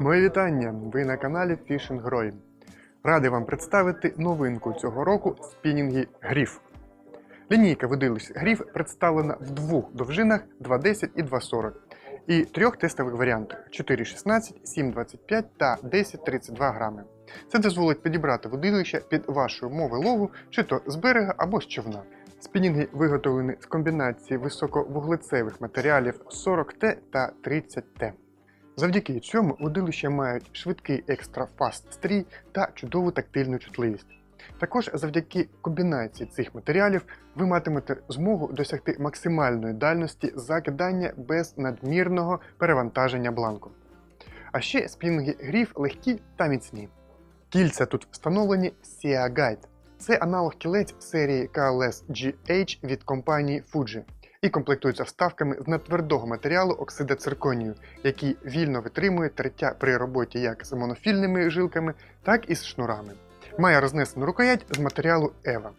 Мої вітання! Ви на каналі Fishing Growing. Радий вам представити новинку цього року спінінги Гріф. Лінійка видилищ Гріф представлена в двох довжинах 2.10 і 2.40 і трьох тестових варіантах 4.16, 7.25 та 10.32 грами. Це дозволить підібрати водилище під ваші умови лову, чи то з берега або з човна. Спінінги виготовлені з комбінації високовуглецевих матеріалів 40Т та 30Т. Завдяки цьому удилища мають швидкий екстра-фаст стрій та чудову тактильну чутливість. Також завдяки комбінації цих матеріалів ви матимете змогу досягти максимальної дальності закидання без надмірного перевантаження бланку. А ще спінги гріф легкі та міцні. Кільця тут встановлені Sea Guide. Це аналог кілець серії KLS GH від компанії Fuji і комплектуються вставками з нетвердого матеріалу оксида цирконію, який вільно витримує тертя при роботі як з монофільними жилками, так і з шнурами. Має рознесену рукоять з матеріалу EVA.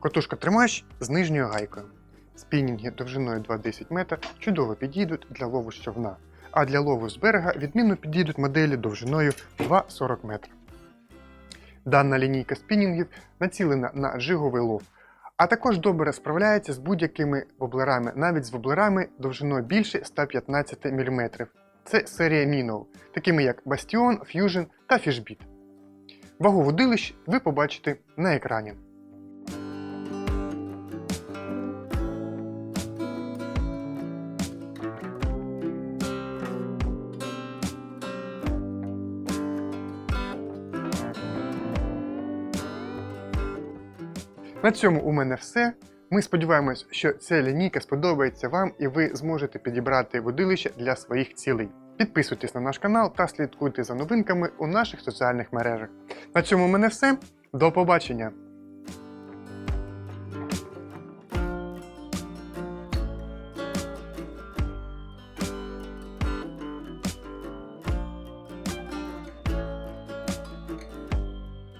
Котушка тримач з нижньою гайкою. Спінінги довжиною 2,10 метра чудово підійдуть для лову з а для лову з берега відмінно підійдуть моделі довжиною 2,40 метра. Дана лінійка спінінгів націлена на джиговий лов, а також добре справляється з будь-якими воблерами, навіть з воблерами довжиною більше 115 мм. Це серія мінов, такими як Bastion, Fusion та Fishbit. Вагу водилищ ви побачите на екрані. На цьому у мене все. Ми сподіваємось, що ця лінійка сподобається вам і ви зможете підібрати водилище для своїх цілей. Підписуйтесь на наш канал та слідкуйте за новинками у наших соціальних мережах. На цьому у мене все. До побачення!